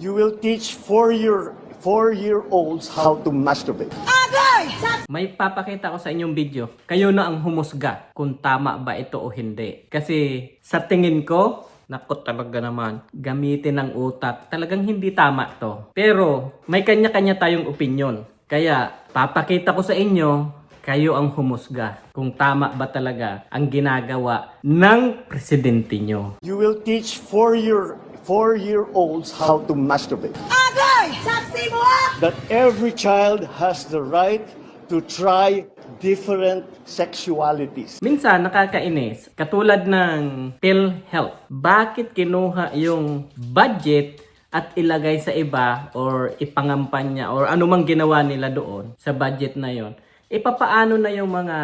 You will teach four-year four-year-olds how to masturbate. May papakita ko sa inyong video. Kayo na ang humusga kung tama ba ito o hindi. Kasi sa tingin ko, Nako talaga naman, gamitin ng utak. Talagang hindi tama to. Pero may kanya-kanya tayong opinion. Kaya papakita ko sa inyo, kayo ang humusga kung tama ba talaga ang ginagawa ng presidente nyo. You will teach four-year four-year-olds how to masturbate. Agay! Saksi mo ah! That every child has the right to try different sexualities. Minsan nakakainis, katulad ng PhilHealth. Bakit kinuha yung budget at ilagay sa iba or ipangampanya or anumang ginawa nila doon sa budget na yon? Ipapaano na yung mga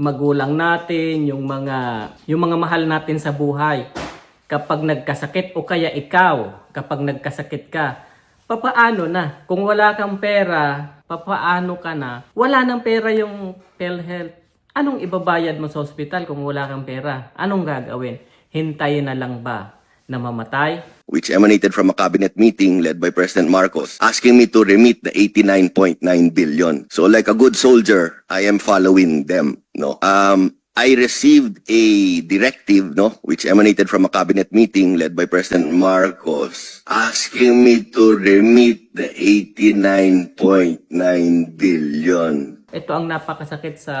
magulang natin, yung mga yung mga mahal natin sa buhay kapag nagkasakit o kaya ikaw kapag nagkasakit ka papaano na? Kung wala kang pera, papaano ka na? Wala nang pera yung PhilHealth. Anong ibabayad mo sa ospital kung wala kang pera? Anong gagawin? Hintayin na lang ba na mamatay? which emanated from a cabinet meeting led by President Marcos, asking me to remit the 89.9 billion. So like a good soldier, I am following them. No, um, I received a directive, no, which emanated from a cabinet meeting led by President Marcos, asking me to remit the 89.9 billion. Ito ang napakasakit sa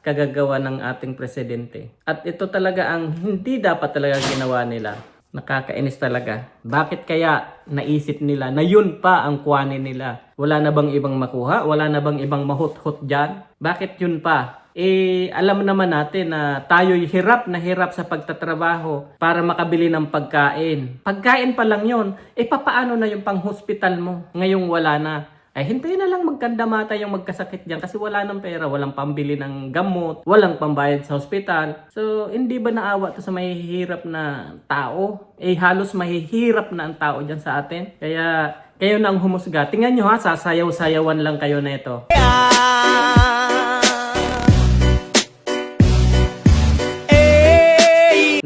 kagagawa ng ating presidente. At ito talaga ang hindi dapat talaga ginawa nila. Nakakainis talaga. Bakit kaya naisip nila na yun pa ang kuwanin nila? Wala na bang ibang makuha? Wala na bang ibang mahut-hut dyan? Bakit yun pa? Eh, alam naman natin na tayo'y hirap na hirap sa pagtatrabaho para makabili ng pagkain. Pagkain pa lang yon, eh papaano na yung pang-hospital mo? Ngayong wala na ay hintayin na lang magkandamata yung magkasakit diyan kasi wala ng pera, walang pambili ng gamot, walang pambayad sa ospital. So, hindi ba naawa to sa mahihirap na tao? Eh, halos mahihirap na ang tao diyan sa atin. Kaya, kayo na ang humusga. Tingnan nyo ha, sasayaw-sayawan lang kayo na ito.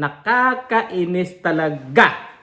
Nakakainis talaga.